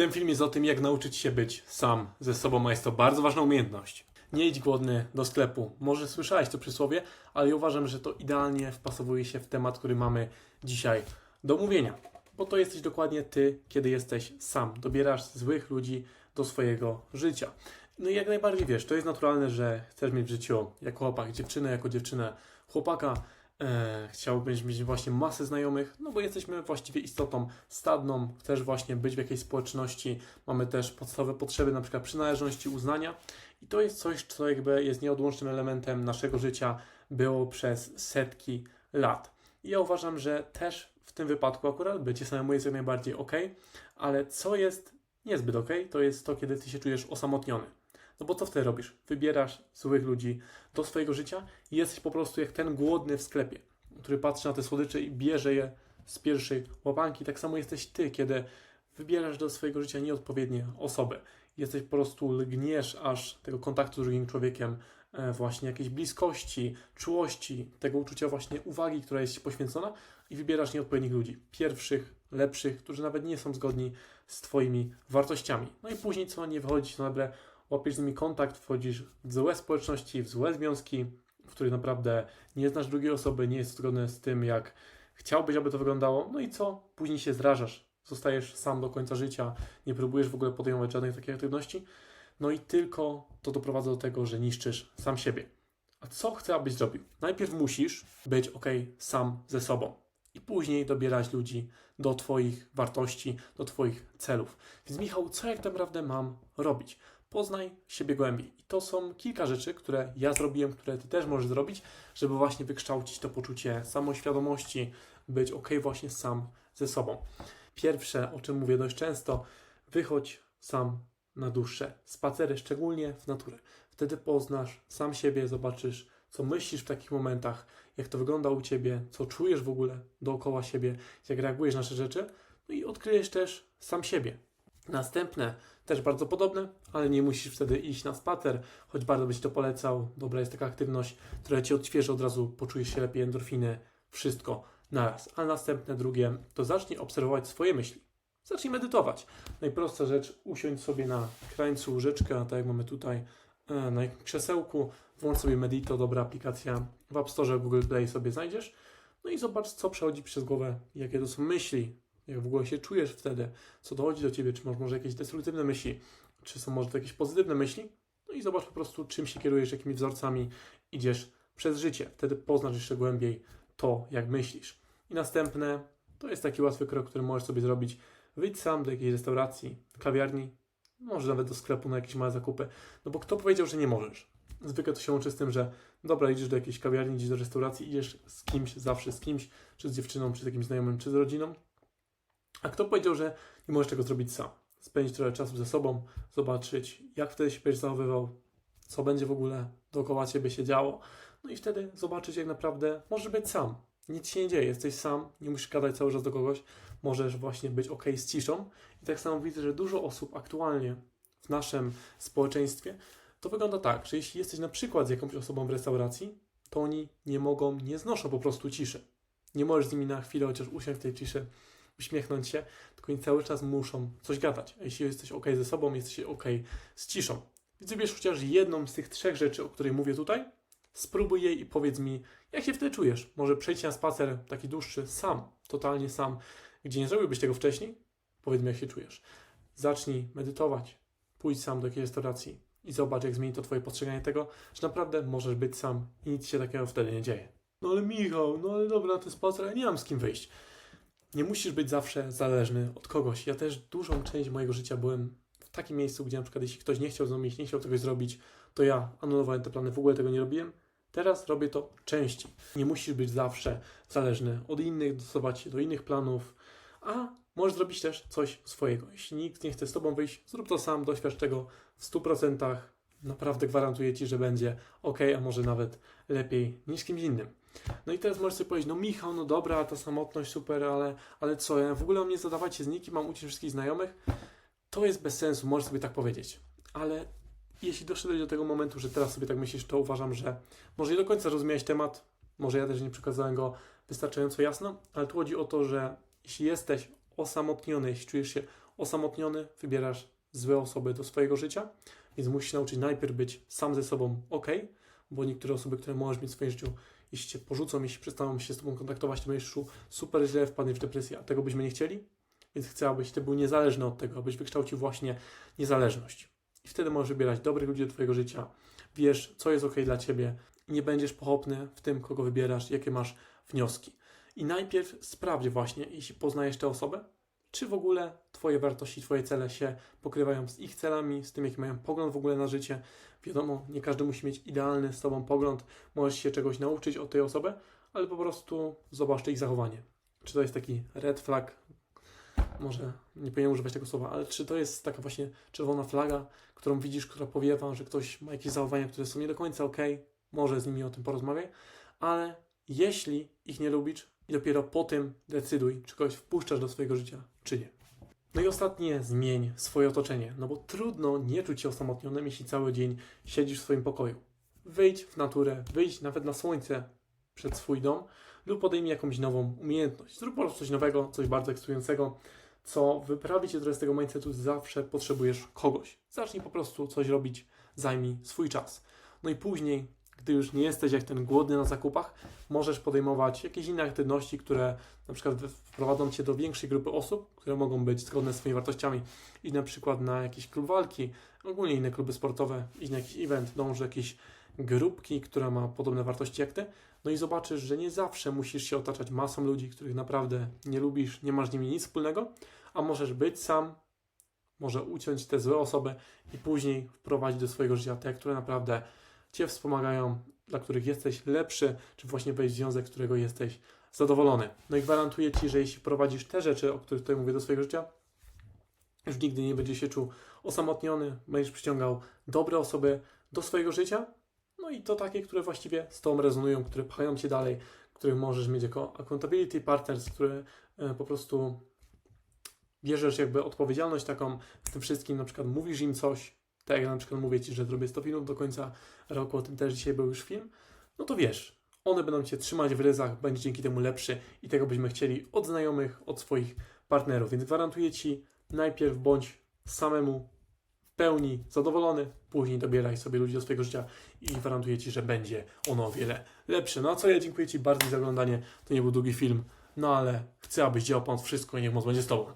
Ten film jest o tym, jak nauczyć się być sam ze sobą, a jest to bardzo ważna umiejętność. Nie idź głodny do sklepu. Może słyszałeś to przysłowie, ale ja uważam, że to idealnie wpasowuje się w temat, który mamy dzisiaj do omówienia. Bo to jesteś dokładnie ty, kiedy jesteś sam. Dobierasz złych ludzi do swojego życia. No i jak najbardziej wiesz, to jest naturalne, że chcesz mieć w życiu jako chłopak dziewczynę, jako dziewczynę chłopaka. E, chciałbyś mieć właśnie masę znajomych, no bo jesteśmy właściwie istotą stadną, chcesz właśnie być w jakiejś społeczności, mamy też podstawowe potrzeby, na przykład przynależności, uznania i to jest coś, co jakby jest nieodłącznym elementem naszego życia, było przez setki lat. I ja uważam, że też w tym wypadku akurat bycie samemu jest jak najbardziej ok, ale co jest niezbyt ok, to jest to, kiedy ty się czujesz osamotniony. No bo co wtedy robisz? Wybierasz złych ludzi do swojego życia i jesteś po prostu jak ten głodny w sklepie, który patrzy na te słodycze i bierze je z pierwszej łapanki. Tak samo jesteś ty, kiedy wybierasz do swojego życia nieodpowiednie osoby. Jesteś po prostu lgniesz aż tego kontaktu z drugim człowiekiem, e, właśnie jakiejś bliskości, czułości, tego uczucia właśnie uwagi, która jest ci poświęcona i wybierasz nieodpowiednich ludzi. Pierwszych, lepszych, którzy nawet nie są zgodni z twoimi wartościami. No i później co nie wychodzi na dobre, łapiesz z nimi kontakt, wchodzisz w złe społeczności, w złe związki, w których naprawdę nie znasz drugiej osoby, nie jest zgodne z tym, jak chciałbyś, aby to wyglądało. No i co? Później się zrażasz. Zostajesz sam do końca życia, nie próbujesz w ogóle podejmować żadnych takich aktywności. No i tylko to doprowadza do tego, że niszczysz sam siebie. A co chcę, abyś zrobił? Najpierw musisz być ok sam ze sobą i później dobierać ludzi do Twoich wartości, do Twoich celów. Więc Michał, co jak naprawdę mam robić? Poznaj siebie głębiej. I to są kilka rzeczy, które ja zrobiłem, które Ty też możesz zrobić, żeby właśnie wykształcić to poczucie samoświadomości, być ok właśnie sam ze sobą. Pierwsze, o czym mówię dość często, wychodź sam na dłuższe spacery, szczególnie w naturę. Wtedy poznasz sam siebie, zobaczysz, co myślisz w takich momentach, jak to wygląda u ciebie, co czujesz w ogóle dookoła siebie, jak reagujesz na nasze rzeczy, no i odkryjesz też sam siebie. Następne, też bardzo podobne, ale nie musisz wtedy iść na spacer, choć bardzo byś to polecał. Dobra jest taka aktywność, która cię odświeży, od razu poczujesz się lepiej, endorfiny, wszystko naraz. A następne, drugie, to zacznij obserwować swoje myśli. Zacznij medytować. Najprostsza rzecz, usiądź sobie na krańcu łóżeczka, tak jak mamy tutaj e, na krzesełku, włącz sobie Medito, dobra aplikacja w App Store, Google Play sobie znajdziesz. No i zobacz, co przechodzi przez głowę, jakie to są myśli, jak w ogóle się czujesz wtedy, co dochodzi do ciebie, czy masz może jakieś destruktywne myśli, czy są może to jakieś pozytywne myśli. No i zobacz po prostu, czym się kierujesz, jakimi wzorcami idziesz przez życie. Wtedy poznasz jeszcze głębiej to, jak myślisz. I następne, to jest taki łatwy krok, który możesz sobie zrobić. Wyjdź sam do jakiejś restauracji, kawiarni, może nawet do sklepu na jakieś małe zakupy. No bo kto powiedział, że nie możesz? Zwykle to się łączy z tym, że dobra, idziesz do jakiejś kawiarni, idziesz do restauracji, idziesz z kimś, zawsze z kimś, czy z dziewczyną, czy z jakimś znajomym, czy z rodziną. A kto powiedział, że nie możesz tego zrobić sam? Spędzić trochę czasu ze sobą, zobaczyć, jak wtedy się będziesz zachowywał, co będzie w ogóle dookoła ciebie się działo. No i wtedy zobaczyć, jak naprawdę możesz być sam. Nic się nie dzieje, jesteś sam, nie musisz gadać cały czas do kogoś, możesz właśnie być ok z ciszą. I tak samo widzę, że dużo osób aktualnie w naszym społeczeństwie to wygląda tak, że jeśli jesteś na przykład z jakąś osobą w restauracji, to oni nie mogą, nie znoszą po prostu ciszy. Nie możesz z nimi na chwilę chociaż usiąść w tej ciszy, uśmiechnąć się, tylko oni cały czas muszą coś gadać. A jeśli jesteś ok ze sobą, jesteś ok z ciszą. Więc wybierz chociaż jedną z tych trzech rzeczy, o której mówię tutaj, spróbuj jej i powiedz mi, jak się wtedy czujesz. Może przejdź na spacer taki dłuższy, sam, totalnie sam, gdzie nie zrobiłbyś tego wcześniej, powiedz mi, jak się czujesz. Zacznij medytować, pójdź sam do jakiejś restauracji i zobacz, jak zmieni to Twoje postrzeganie tego, że naprawdę możesz być sam i nic się takiego wtedy nie dzieje. No ale Michał, no ale dobra, to spacer, ale nie mam z kim wyjść. Nie musisz być zawsze zależny od kogoś. Ja też dużą część mojego życia byłem w takim miejscu, gdzie na przykład jeśli ktoś nie chciał ze mną iść, nie chciał czegoś zrobić, to ja anulowałem te plany, w ogóle tego nie robiłem. Teraz robię to częściej. Nie musisz być zawsze zależny od innych, dostosować się do innych planów, a możesz zrobić też coś swojego. Jeśli nikt nie chce z Tobą wyjść, zrób to sam, doświadcz tego w 100%. Naprawdę gwarantuję Ci, że będzie ok, a może nawet lepiej niż kimś innym. No i teraz możesz sobie powiedzieć, no Michał, no dobra, ta samotność super, ale, ale co, ja w ogóle mam nie zadawać się z nikim, mam uczyć wszystkich znajomych? To jest bez sensu, możesz sobie tak powiedzieć. Ale jeśli doszedłeś do tego momentu, że teraz sobie tak myślisz, to uważam, że może nie do końca rozumiałeś temat, może ja też nie przekazałem go wystarczająco jasno, ale tu chodzi o to, że jeśli jesteś osamotniony, jeśli czujesz się osamotniony, wybierasz złe osoby do swojego życia, więc musisz nauczyć najpierw być sam ze sobą ok, bo niektóre osoby, które możesz mieć w swoim życiu, jeśli cię porzucą, jeśli przestaną się z tobą kontaktować, to będziesz czuł super źle, wpadniesz w depresję, a tego byśmy nie chcieli, więc chcę, abyś ty był niezależny od tego, abyś wykształcił właśnie niezależność. I wtedy możesz wybierać dobrych ludzi do twojego życia, wiesz, co jest ok dla ciebie i nie będziesz pochopny w tym, kogo wybierasz, jakie masz wnioski. I najpierw sprawdź właśnie, jeśli poznajesz tę osobę, czy w ogóle Twoje wartości, Twoje cele się pokrywają z ich celami, z tym, jaki mają pogląd w ogóle na życie. Wiadomo, nie każdy musi mieć idealny z Tobą pogląd, możesz się czegoś nauczyć od tej osoby, ale po prostu zobacz ich zachowanie. Czy to jest taki red flag, może nie powinienem używać tego słowa, ale czy to jest taka właśnie czerwona flaga, którą widzisz, która powiewa, że ktoś ma jakieś zachowania, które są nie do końca ok, może z nimi o tym porozmawiaj, ale jeśli ich nie lubisz i dopiero po tym decyduj, czy kogoś wpuszczasz do swojego życia, czy nie. No i ostatnie, zmień swoje otoczenie, no bo trudno nie czuć się osamotnionym, jeśli cały dzień siedzisz w swoim pokoju. Wyjdź w naturę, wyjdź nawet na słońce przed swój dom lub podejmij jakąś nową umiejętność. Zrób po prostu coś nowego, coś bardzo ekscytującego, co wyprawi cię trochę z tego mindsetu, zawsze potrzebujesz kogoś. Zacznij po prostu coś robić, zajmij swój czas. No i później, gdy już nie jesteś jak ten głodny na zakupach, możesz podejmować jakieś inne aktywności, które na przykład wprowadzą cię do większej grupy osób, które mogą być zgodne z swoimi wartościami. I na przykład na jakiś klub walki, ogólnie inne kluby sportowe, iść na jakiś event, dąż do jakiejś grupki, która ma podobne wartości jak ty. No i zobaczysz, że nie zawsze musisz się otaczać masą ludzi, których naprawdę nie lubisz, nie masz z nimi nic wspólnego, a możesz być sam, może uciąć te złe osoby i później wprowadzić do swojego życia te, które naprawdę Cię wspomagają, dla których jesteś lepszy, czy właśnie wejść w związek, z którego jesteś zadowolony. No i gwarantuję Ci, że jeśli prowadzisz te rzeczy, o których tutaj mówię do swojego życia, już nigdy nie będziesz się czuł osamotniony, będziesz przyciągał dobre osoby do swojego życia, no i to takie, które właściwie z Tobą rezonują, które pchają Cię dalej, których możesz mieć jako accountability partners, które e, po prostu bierzesz jakby odpowiedzialność taką w tym wszystkim, na przykład mówisz im coś, tak jak ja na przykład mówię Ci, że zrobię 100 filmów do końca roku, o tym też dzisiaj był już film, no to wiesz, one będą Cię trzymać w ryzach, będzie dzięki temu lepszy i tego byśmy chcieli od znajomych, od swoich partnerów, więc gwarantuję Ci, najpierw bądź samemu w pełni zadowolony, później dobieraj sobie ludzi do swojego życia i gwarantuję Ci, że będzie ono o wiele lepsze. No a co ja dziękuję Ci bardzo za oglądanie, to nie był długi film, no ale chcę, abyś działał Pan wszystko i niech moc będzie z Tobą.